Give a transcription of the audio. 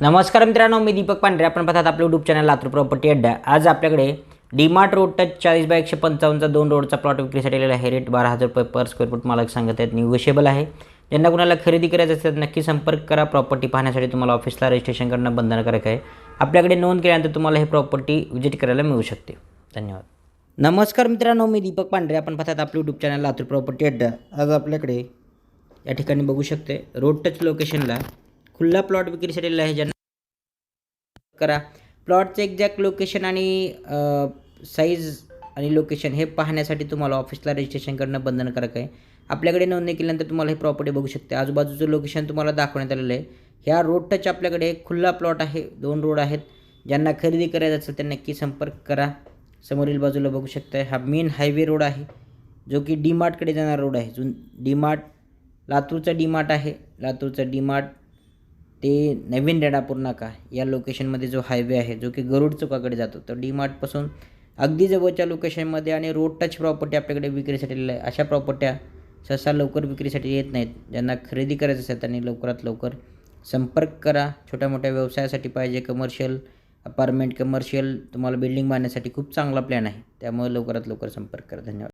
नमस्कार मित्रांनो मी दीपक पांढरे. आपण पाहतात आपलं यूट्यूब चॅनल लातूर प्रॉपर्टी अड्डा. आज आपल्याकडे डीमार्ट रोड टच चाळीस बाय एकशे पंचावन्नचा दोन रोडचा प्लॉट विक्रीसाठी आलेला आहे. रेट बारा हजार रुपये पर स्क्वेअर फूट मालक सांगत आहेत. निगोशिएबल आहे. ज्यांना कुणाला खरेदी करायचं असेल तर नक्की संपर्क करा. प्रॉपर्टी पाहण्यासाठी तुम्हाला ऑफिसला रजिस्ट्रेशन करणं बंधनकारक आहे. आपल्याकडे नोंद केल्यानंतर तुम्हाला हे प्रॉपर्टी विजिट करायला मिळू शकते. धन्यवाद. नमस्कार मित्रांनो मी दीपक पांढरे. आपण पाहतात आपलं यूट्यूब चॅनल लातूर प्रॉपर्टी अड्डा. आज आपल्याकडे या ठिकाणी बघू शकते. रोड टच लोकेशनला खुल्ला प्लॉट विक्रीसाठी आहे ज्यांना करा. प्लॉटचं एक्झॅक्ट लोकेशन आणि साईज आणि लोकेशन हे पाहण्यासाठी तुम्हाला ऑफिसला रजिस्ट्रेशन करणं बंधनकारक आहे. आपल्याकडे नोंदणी केल्यानंतर तुम्हाला हे प्रॉपर्टी बघू शकते. आजूबाजूचं लोकेशन तुम्हाला दाखवण्यात आलेलं आहे. ह्या रोड टच आपल्याकडे खुल्ला प्लॉट आहे. दोन रोड आहेत. ज्यांना खरेदी करायचं असेल त्यांना नक्की संपर्क करा. समोरील बाजूला बघू शकता हा मेन हायवे रोड आहे. जो की डी मार्टकडे जाणारा रोड आहे. जो डी मार्ट लातूरचा डी मार्ट आहे. लातूरचा डी मार्ट ते नवीन रेणापूर नाका या लोकेशनमध्ये जो हायवे आहे जो की गरुड चौकाकडे जातो तर डी मार्टपासून अगदी जवळच्या लोकेशनमध्ये आणि रोड टच प्रॉपर्टी आपल्याकडे विक्रीसाठी आहे. अशा प्रॉपर्ट्या सहसा लवकर विक्रीसाठी येत नाहीत. ज्यांना खरेदी करायचं असेल त्यांनी लवकरात लवकर संपर्क करा. छोट्या मोठ्या व्यवसायासाठी पाहिजे कमर्शियल अपार्टमेंट कमर्शियल तुम्हाला बिल्डिंग बांधण्यासाठी खूप चांगला प्लॅन आहे. त्यामुळे लवकरात लवकर संपर्क करा. धन्यवाद.